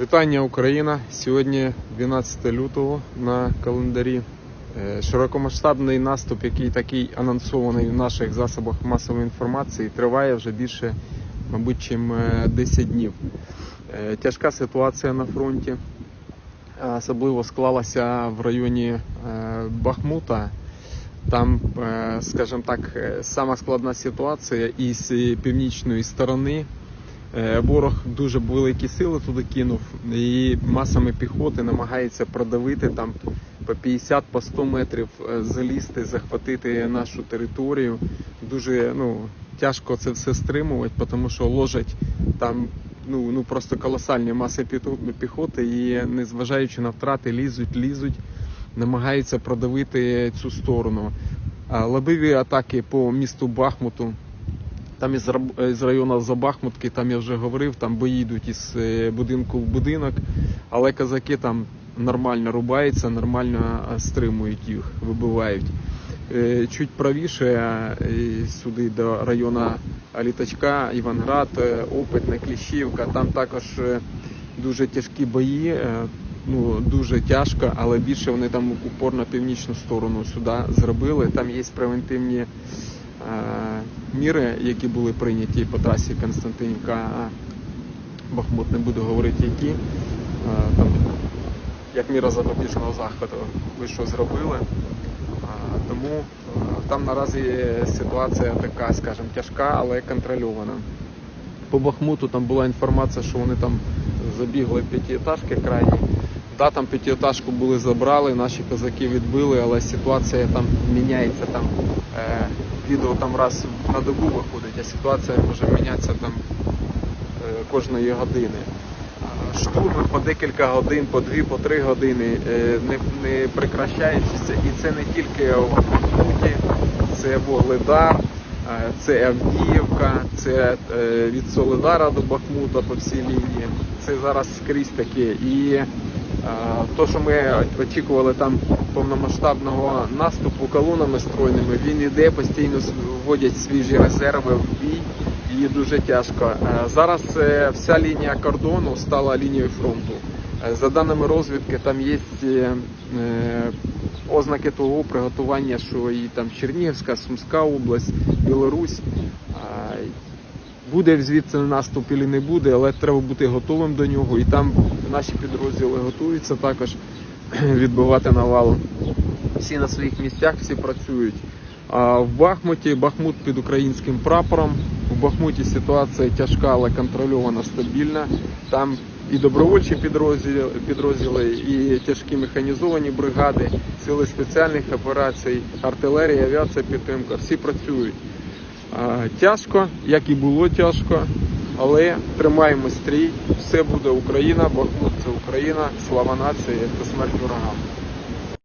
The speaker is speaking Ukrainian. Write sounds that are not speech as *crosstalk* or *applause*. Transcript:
Вітання Україна! Сьогодні 12 лютого на календарі. Е, Широкомасштабний наступ, який такий анонсований в наших засобах масової інформації, триває вже більше, мабуть, чим е, 10 днів. Е, Тяжка ситуація на фронті, особливо склалася в районі е, Бахмута. Там, е, скажімо так, е, сама складна ситуація із е, північної сторони. Е, Ворог дуже великі сили туди кинув і масами піхоти намагається продавити там по 50 по 100 метрів е, залізти, захватити нашу територію. Дуже ну, тяжко це все стримувати, тому що ложать там ну, ну просто колосальні маси піхоти і незважаючи на втрати, лізуть, лізуть, намагаються продавити цю сторону. А Лобові атаки по місту Бахмуту. Там із, із району Забахмутки, там я вже говорив, там бої йдуть із е, будинку в будинок, але казаки там нормально рубаються, нормально е, стримують їх, вибивають. Е, Чуть правіше сюди до району Літачка, Іванград, Опитне, Кліщівка, там також дуже тяжкі бої. Ну, дуже тяжко, але більше вони там упор на північну сторону сюди зробили. Там є превентивні міри, які були прийняті по трасі Константинівка Бахмут, не буду говорити які. Е, Там, як міра запобіжного заходу, ви що зробили. Е, Тому е, там наразі ситуація така, скажімо, тяжка, але контрольована. По Бахмуту там була інформація, що вони там забігли п'ятиэтажки крайні. Да, там п'ятиэтажку були забрали, наші козаки відбили, але ситуація там міняється. Там е, відео там раз на добу виходить, а ситуація може мінятися там е, кожної години. Штурми по декілька годин, по дві, по три години е, не, не прекращаючися. І це не тільки в Бахмуті, це Вогледар, це Авдіївка, це від Солидара до Бахмута по всій лінії. Це зараз скрізь таке. І то, що ми очікували там повномасштабного наступу колонами стройними, він іде, постійно вводять свіжі резерви в бій. І дуже тяжко. Е, Зараз е, вся лінія кордону стала лінією фронту. Е, За даними розвідки, там є е, е, ознаки того приготування, що і там Чернігівська, Сумська область, Білорусь. Буде звідси наступ і не буде, але треба бути готовим до нього. І там наші підрозділи готуються також *clears throat* відбивати навалу. Всі на своїх місцях, всі працюють. А в Бахмуті Бахмут під українським прапором. У Бахмуті ситуація тяжка, але контрольована, стабільна. Там і добровольчі підрозділи, підрозділи, і тяжкі механізовані бригади, сили спеціальних операцій, артилерія, авіація, підтримка. Всі працюють. Тяжко, як і було тяжко, але тримаємо стрій. Все буде Україна, Бахмут це Україна, слава нації та смерть ворогам.